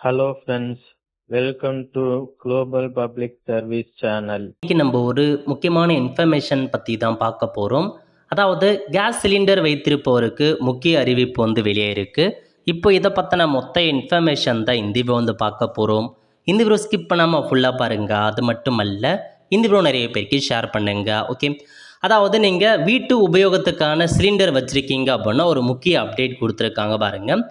Hello friends welcome to global public service channel இன்னைக்கு நம்ம ஒரு முக்கியமான இன்ஃபர்மேஷன் பற்றி தான் பார்க்க போகிறோம் அதாவது கேஸ் சிலிண்டர் வைத்திருப்பவருக்கு முக்கிய அறிவிப்பு வந்து வெளியே இருக்குது இப்போ இதை பற்றின மொத்த இன்ஃபர்மேஷன் தான் இந்த வீடியோ வந்து பார்க்க போகிறோம் இந்த வீடியோ ஸ்கிப் பண்ணாமல் ஃபுல்லாக பாருங்க. அது மட்டும் அல்ல இந்த வீடியோ நிறைய பேருக்கு ஷேர் பண்ணுங்க ஓகே அதாவது நீங்கள் வீட்டு உபயோகத்துக்கான சிலிண்டர் வச்சுருக்கீங்க அப்படின்னா ஒரு முக்கிய அப்டேட் கொடுத்துருக்காங்க பாருங்கள்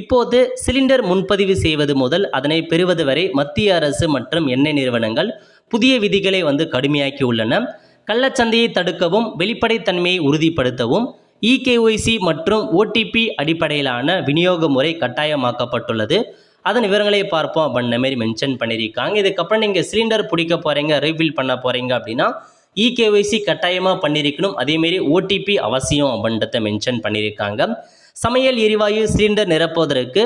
இப்போது சிலிண்டர் முன்பதிவு செய்வது முதல் அதனை பெறுவது வரை மத்திய அரசு மற்றும் எண்ணெய் நிறுவனங்கள் புதிய விதிகளை வந்து கடுமையாக்கி உள்ளன. கள்ளச்சந்தையை தடுக்கவும் வெளிப்படைத்தன்மையை உறுதிப்படுத்தவும் இகேஒய்சி மற்றும் ஓடிபி அடிப்படையிலான விநியோக முறை கட்டாயமாக்கப்பட்டுள்ளது. அதன் விவரங்களை பார்ப்போம். அப்படின்ன மாரி மென்ஷன் பண்ணியிருக்காங்க. இதுக்கப்புறம் நீங்கள் சிலிண்டர் பிடிக்க போகிறீங்க ரீஃபில் பண்ண போகிறீங்க அப்படின்னா இகேஒய்சி கட்டாயமாக பண்ணியிருக்கணும். அதேமாரி ஓடிபி அவசியம் அப்படின்றத மென்ஷன் பண்ணியிருக்காங்க. சமையல் எரிவாயு சிலிண்டர் நிரப்புவதற்கு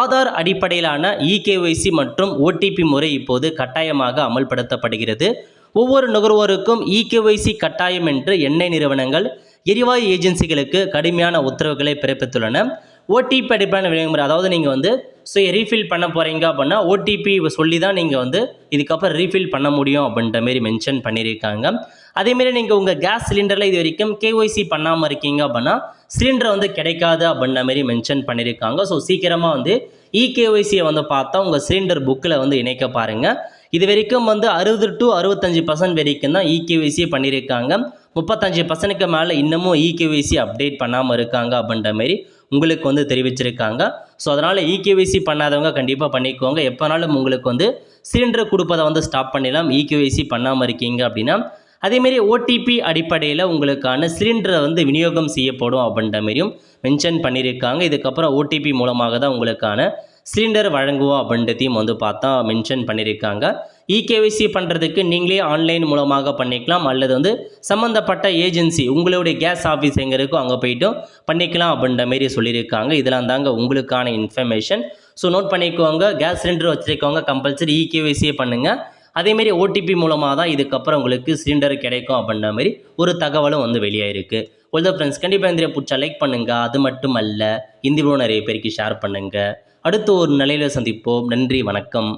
ஆதார் அடிப்படையிலான இகேஒய்சி மற்றும் ஓடிபி முறை இப்போது கட்டாயமாக அமல்படுத்தப்படுகிறது. ஒவ்வொரு நுகர்வோருக்கும் இகேஒய்சி கட்டாயம் என்று எண்ணெய் நிறுவனங்கள் எரிவாயு ஏஜென்சிகளுக்கு கடுமையான உத்தரவுகளை பிறப்பித்துள்ளன. ஓடிபி அடிப்படையான விநியோகம் அதாவது நீங்கள் வந்து ஸோ ரீஃபில் பண்ண போகிறீங்க அப்படின்னா ஓடிபி சொல்லி தான் நீங்கள் வந்து இதுக்கப்புறம் ரீஃபில் பண்ண முடியும் அப்படின்ற மாரி மென்ஷன் பண்ணியிருக்காங்க. அதேமாரி நீங்கள் உங்கள் கேஸ் சிலிண்டரில் இது வரைக்கும் கேஒய்சி பண்ணாமல் இருக்கீங்க அப்படின்னா சிலிண்டர் வந்து கிடைக்காது அப்படின்ற மாரி மென்ஷன் பண்ணியிருக்காங்க. ஸோ சீக்கிரமாக வந்து இகேஒய்சியை வந்து பார்த்தா உங்கள் சிலிண்டர் புக்கில் வந்து இணைக்க பாருங்கள் இது வரைக்கும் வந்து அறுபது டு அறுபத்தஞ்சு பர்சன்ட் வரைக்கும் தான் இகேஒய்சி பண்ணியிருக்காங்க. முப்பத்தஞ்சு பர்சன்ட்டுக்கு மேலே இன்னமும் இகேவிசி அப்டேட் பண்ணாமல் இருக்காங்க அப்படின்ற மாரி உங்களுக்கு வந்து தெரிவிச்சிருக்காங்க. ஸோ அதனால் இகேவிசி பண்ணாதவங்க கண்டிப்பாக பண்ணிக்கோங்க. எப்போனாலும் உங்களுக்கு வந்து சிலிண்டர் கொடுப்பதை வந்து ஸ்டாப் பண்ணிடலாம். இகேவிசி பண்ணாமல் இருக்கீங்க அப்படின்னா அதேமாரி ஓடிபி அடிப்படையில் உங்களுக்கான சிலிண்டரை வந்து விநியோகம் செய்யப்படும் அப்படின்ற மாரியும் மென்ஷன் பண்ணியிருக்காங்க. இதுக்கப்புறம் ஓடிபி மூலமாக தான் உங்களுக்கான சிலிண்டர் வழங்குவோம் அப்படின்றதையும் வந்து பார்த்தா மென்ஷன் பண்ணியிருக்காங்க. இகேவிசி பண்ணுறதுக்கு நீங்களே ஆன்லைன் மூலமாக பண்ணிக்கலாம். அல்லது வந்து சம்மந்தப்பட்ட ஏஜென்சி உங்களுடைய கேஸ் ஆஃபீஸ் எங்கே இருக்கோ அங்கே போயிட்டும் பண்ணிக்கலாம் அப்படின்ற மாரி சொல்லியிருக்காங்க. இதெல்லாம் தாங்க உங்களுக்கான இன்ஃபர்மேஷன் ஸோ நோட் பண்ணிக்கோங்க. கேஸ் சிலிண்டர் வச்சுருக்கவங்க compulsory E K Y C பண்ணுங்கள் அதேமாரி ஓடிபி மூலமாக தான் இதுக்கப்புறம் உங்களுக்கு சிலிண்டர் கிடைக்கும் அப்படின்ற மாதிரி ஒரு தகவலும் வந்து வெளியாயிருக்கு. ஒல்த ஃப்ரெண்ட்ஸ் கண்டிப்பாக இந்த பிடிச்சா லைக் பண்ணுங்கள் அது மட்டும் அல்ல இந்த நிறைய பேருக்கு ஷேர் பண்ணுங்கள் அடுத்து ஒரு நிலையில் சந்திப்போம். நன்றி வணக்கம்.